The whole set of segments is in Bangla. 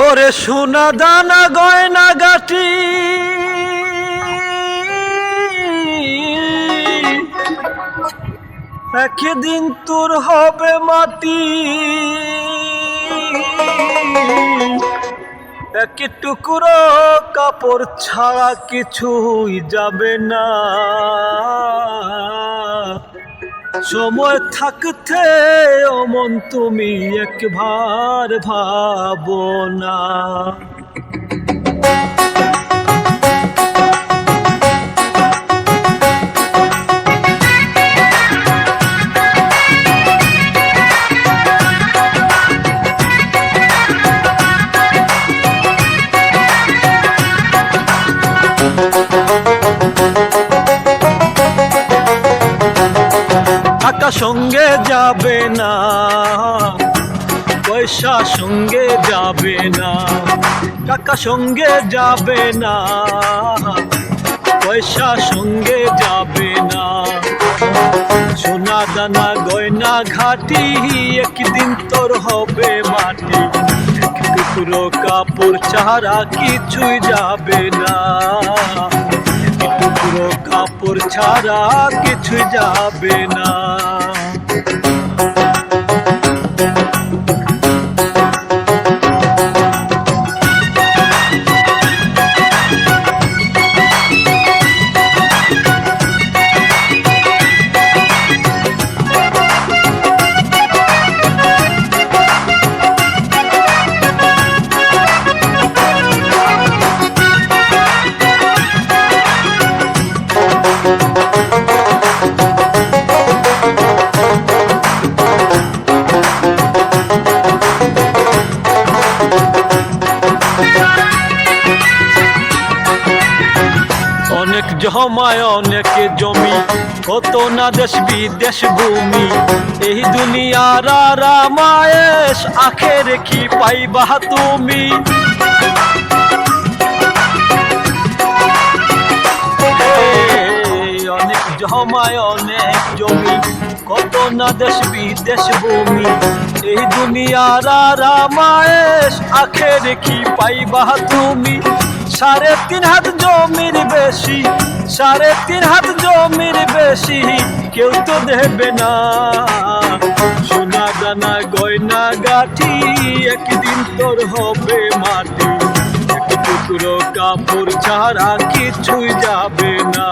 ওরে সোনা দানা গয়না গাটি। একদিন তোর হবে মাটি। এক টুকরো কাপড় ছাড়া কিছুই যাবে না। সময় থাকতে অমন তুমি একবার ভাবো না। সঙ্গে যাবে না। পয়সা সঙ্গে যাবে না। টাকা সঙ্গে যাবে না। পয়সা সঙ্গে যাবে না। সোনা দানা গয়না ঘাটি একদিন তোর হবে মাটি। টুকরো কাপড় ছাড়া কিছুই যাবে না। টুকরো কাপড় ছাড়া কিছুই যাবে না। অনেক জমায় অনেক জমি? কত না দেশ বিদেশ ভূমি? এই দুনিয়ার রামায়েশ আখের কি পাইবা তুমি? অনেক জমায় অনেক জমি। কত না দেশ বিদেশ ভূমি? এই দুনিয়ার রামায়েশ আখের কি পাইবা তুমি? সাড়ে তিন হাত জমির বেশি, সাড়ে তিন হাত জমির বেশি, কেউ তো দেবে না। সোনা দানা গয়না, গাঠি, একদিন তোর হবে মাটি। টুকরো কাপড় ছাড়া কিছুই যাবে না।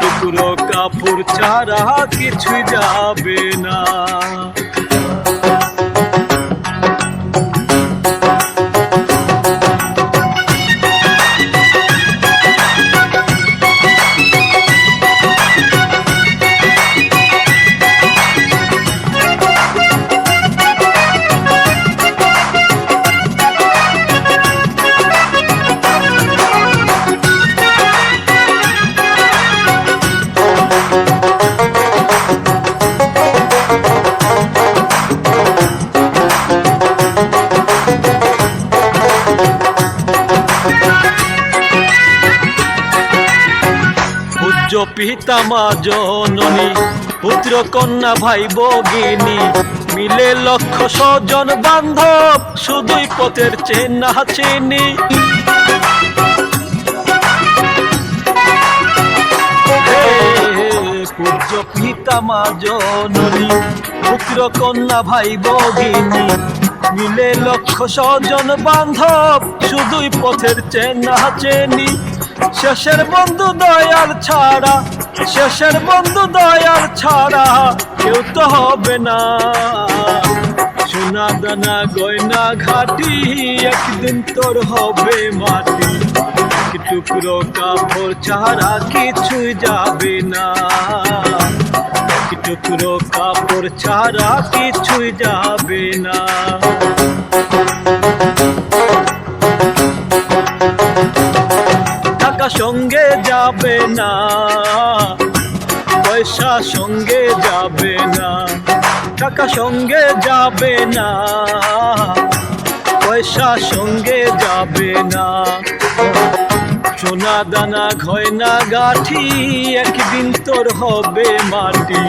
টুকরো কাপড় ছাড়া কিছুই যাবে না। পূজ্য পিতা মা জননী পুত্র, কন্যা, ভাই, ভগিনী, মিলে লক্ষ স্বজন বান্ধব, শুধুই পথের চেনা চিনি। পূজ্য পিতা মা জননী পুত্র কন্যা ভাই ভগিনী। মিলে লক্ষ স্বজন বান্ধব শুধুই পথের চেনা চেনি। শেষের বন্ধু দয়াল ছাড়া, শেষের বন্ধু দয়াল ছাড়া কেউ তো হবে না। সোনা দানা গয়না ঘাটি, একদিন তোর হবে মাটি। টুকরো কাপড় ছাড়া কিছুই যাবে না। টুকরো কাপড় ছাড়া কিছুই যাবে না। টাকা সঙ্গে যাবে না, পয়সা সঙ্গে যাবে না। টাকা সঙ্গে যাবে না, পয়সা সঙ্গে যাবে না। সোনা দানা গয়না গাঠি, একদিন তোর হবে মাটি।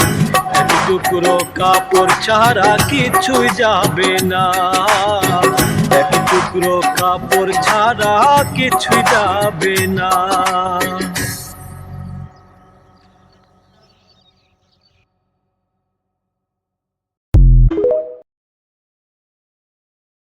এক টুকরো কাপড় ছাড়া কিছুই যাবে না। এক টুকরো কাপড় ছাড়া কিছুই যাবে না।